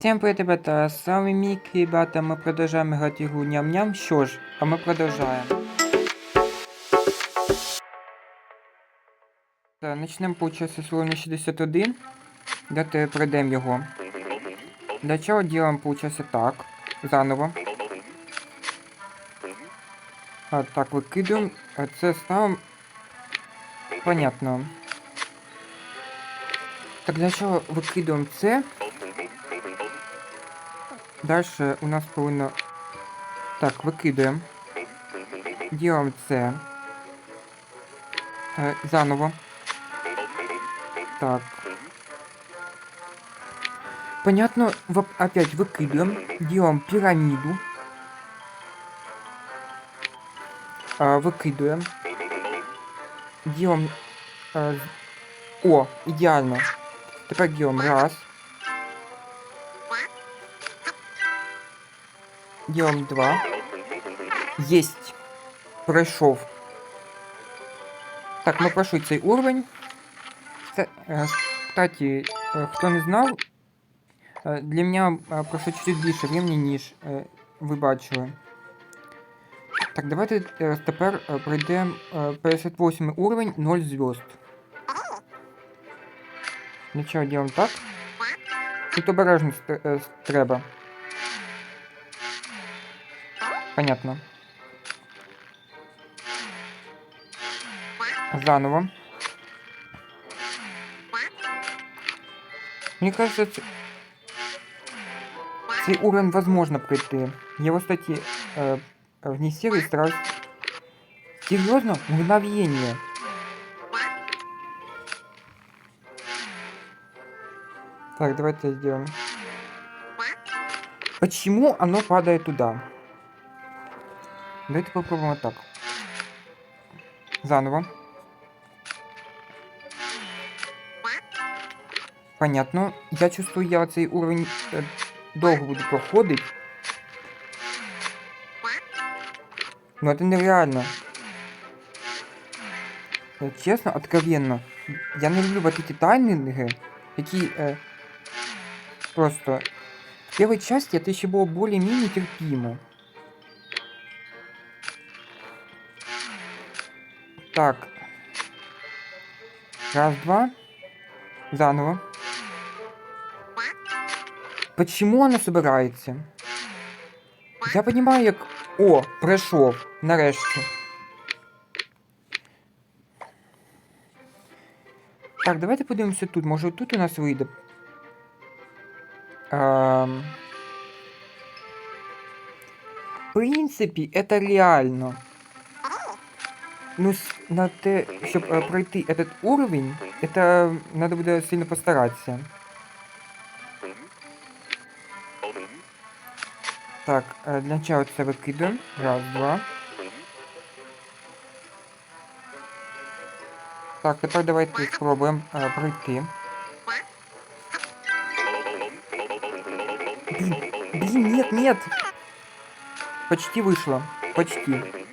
Всем привет, ребята, с вами Мик, ребята, мы продолжаем играть игру Ням-Ням, что ж, а мы продолжаем. Так, начнемо, получается, з уровня 61. Давайте пройдемо його. Для чого делаем, получается, так, заново. А, так, викидуємо, а це ставимо. Понятно. Так, для чого викидуємо це? Дальше у нас повинно... Так, викидаємо. Ділимо це. Е, заново. Так. Понятно, опять выкидываем, делаем пирамиду. А, выкидываем. Делаем... а, о, идеально. Теперь делаем раз. Делаем два. Есть. Пройшов. Так, ми пройшли цей уровень. Це, е, Кстати, е, хто не знав, е, для мене е, пройшло чуть більше времени, ніж е, ви бачили. Так, давайте е, тепер е, пройдемо е, 58 уровень 0 звезд. Нічого робимо так. Тут обережно ст- е, с- треба. Понятно. Заново. Мне кажется, цей уровень возможно пройти. Я его, кстати, э, вне серии стараюсь... Серьезно? Мгновение. Так, давайте сделаем. Почему оно падает туда? Давайте попробуем вот так. Заново. Понятно. Я чувствую, я цей уровень е, довго буду проходить. Ну это нереально. Е, Чесно, откровенно. Я не люблю вот эти тайминги, які е, просто... В первой части это еще было более-менее терпимо. Так. Раз, два. Заново. Почему она собирається? Я понимаю, як... О, пройшов. Нарешті. Так, давайте подивимося тут. Може тут у нас вийде. Ем... В принципі, это реально. Ну, на те, щоб е, пройти этот уровень, это надо буде сильно постаратися. Так, е, для чого це викидуємо? Раз, два. Так, тепер давайте спробуємо е, пройти. Блин, нет, нет! Почти вышло. Почти.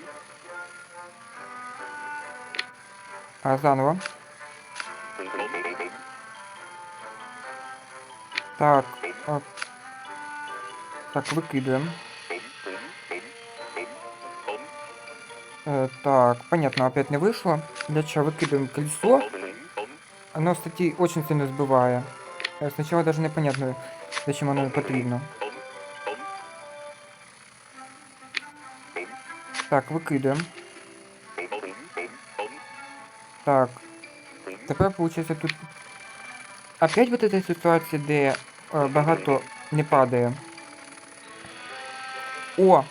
А заново. Так. а, Так, выкидываем. Э, так, понятно, опять не вышло. Для чего выкидываем колесо? Оно, кстати, очень сильно сбивает. Э, Сначала даже непонятно, зачем оно потрібно. Так, викидаємо. Так. Тепер, виходить, тут опять вот эта ситуація, де е, багато не падає. О!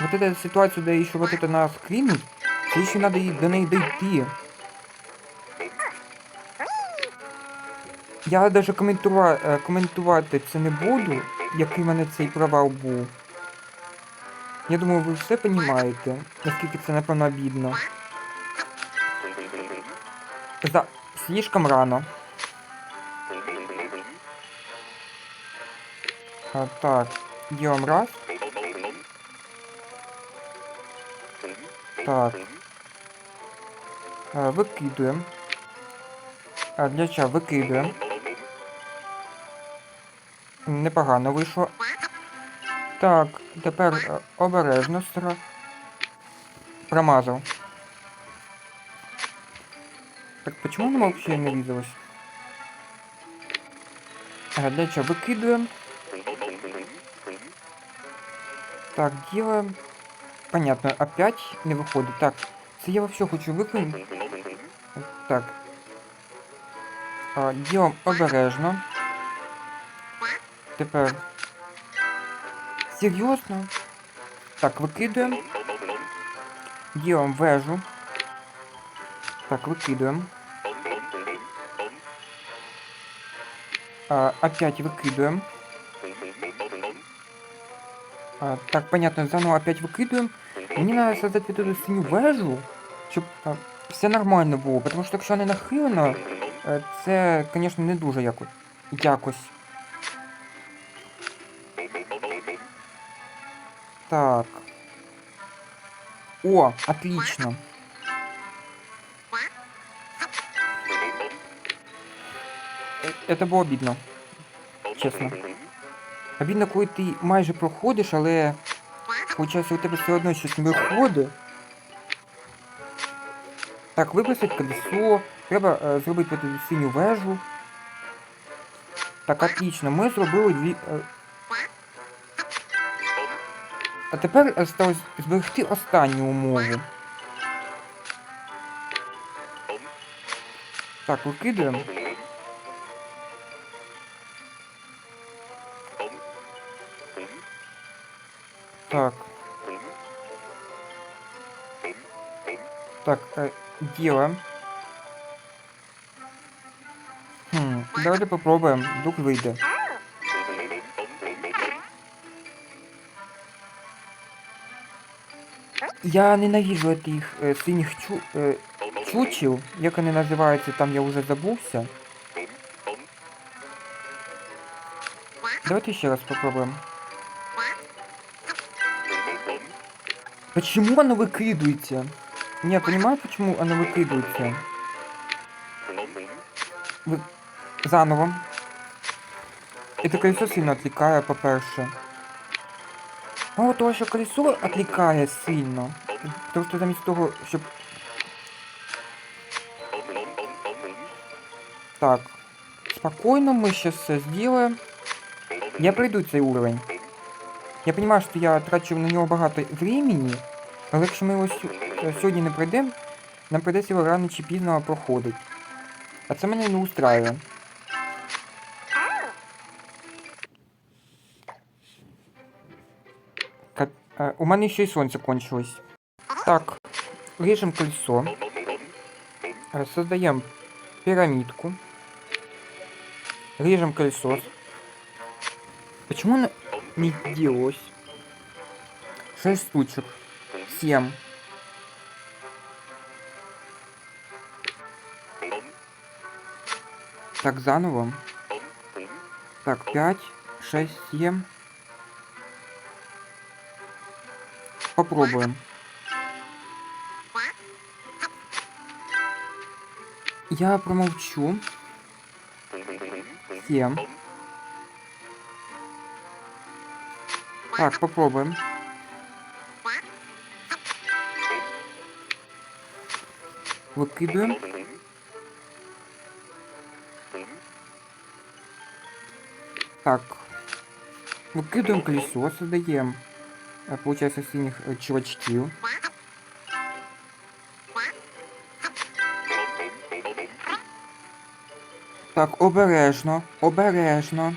Вот эта ситуація, де ще вот это нас скрінуть, це ще надо і до неї дойти. Я даже коментува... е, коментувати це не буду, який в мене цей провал був. Я думаю, ви все розумієте, наскільки це напевно обідно. За... Слишком рано. А, так, делаем раз. Так. А, выкидываем. А, для чего? Выкидываем. Непогано вийшло. Так, тепер е, обережно стара. Промазав. Так, почему оно вообще не врізалось? Ага, для чего? Выкидываем. Так, делаем. Понятно, опять не виходить. Так, це я вообще хочу викинути. Так. А, делаем обережно. Тепер. Серйозно? Так, викидуємо. Делаем вежу. Так, выкидываем. А, опять выкидываем. А, так, понятно, заново опять выкидываем. Мені треба создати тут синю вежу, щоб а, все нормально було, тому що якщо не нахилено, це, звісно, не дуже яко... якось. Так. О, отлично. Это було обідно, чесно. Обідно, коли ти майже проходиш, але Получається, у тебе все одно щось не виходить. Так, виписати колесо. Треба е, зробити эту синю вежу. Так, отлично. Ми зробили дві. Е... А тепер осталось зберегти останню умову. Так, викидаємо. Так. Так, э, делаем. Хм, давайте попробуем. Вдруг выйдет. Я ненавижу этих э, синіх чу, э, чучел. Як вони називаються, там я уже забувся. Давайте еще раз попробуем. Почему оно выкидывается? Не, я понимаю, почему оно выкидывается. Вы... Заново. Это колесо сильно отвлекає, по-перше. Ну, того, що колесо відлікає сильно. Тому що замість того, щоб... Так. Спокойно мы сейчас все сделаем. Я пройду цей уровень. Я розумію, що я трачу на нього багато времени, але якщо ми його сьогодні не пройдемо, нам прийдеться його рано чи пізно проходити. А це мене не устраює. Как... А, у мене ще й сонце кончилось. Так, режем кольцо. Создаем пирамидку. Режем кольцо. Почему не делалось. Шесть штучек. Семь. Так, заново. Так, пять, шесть, семь. Попробуем. Я промолчу. Семь. Так, попробуем. Выкидываем. Так. Выкидываем колесо, создаем, получается, синих э, чувачків. Так, обережно, обережно.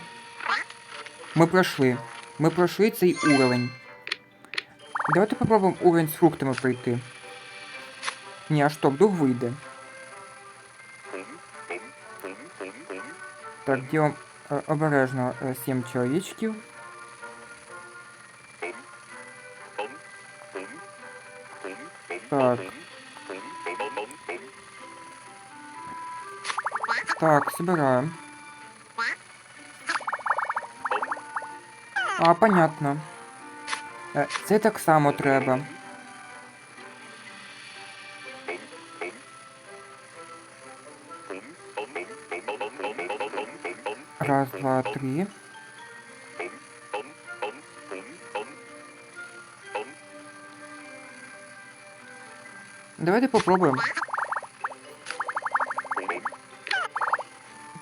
Ми пройшли. Ми пройшли цей уровень. Давайте попробуємо уровень з фруктами пройти. Ні, а що, вдруг вийде. Так, делаем э, обережно э, 7 человечків. Так. Так, собираем. А понятно. Э, це так само треба. Раз, два, три. Давайте попробуем.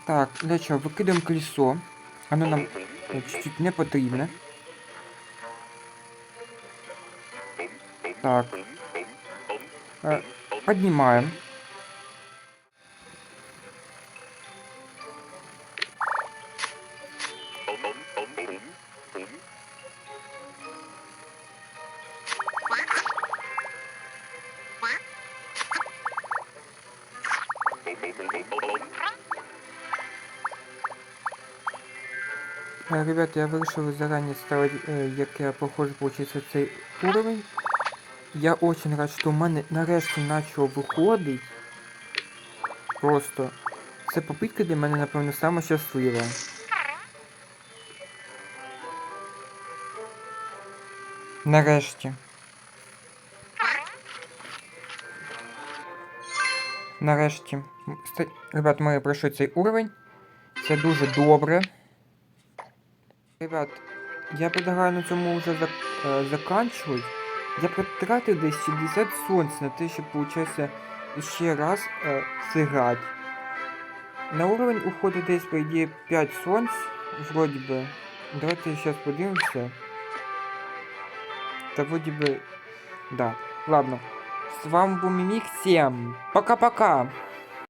Так, для чего? Выкидываем колесо. Оно нам чуть-чуть не потрібне. Так. Е, Ребята, я вирішив зарані ставити, е, як я похоже получиться цей уровень. Я очень рад, що в мене нарешті почало виходить. Просто. Це попитка для мене, напевно, сама щаслива. Нарешті. Нарешті. М, ста- Ребят, ми пройшли цей уровень. Це дуже добре. Ребят, я предлагаю на цьому вже зак е, заканчивать. Я потратив десь 60 сонць на те, щоб получается ще раз е, зіграти. На уровень уходить десь, по ідеї, 5 сонць, вроде бы. Давайте сейчас подивимося. Та вроде бы... Да. Ладно. С вами был Мимик. Всем пока-пока.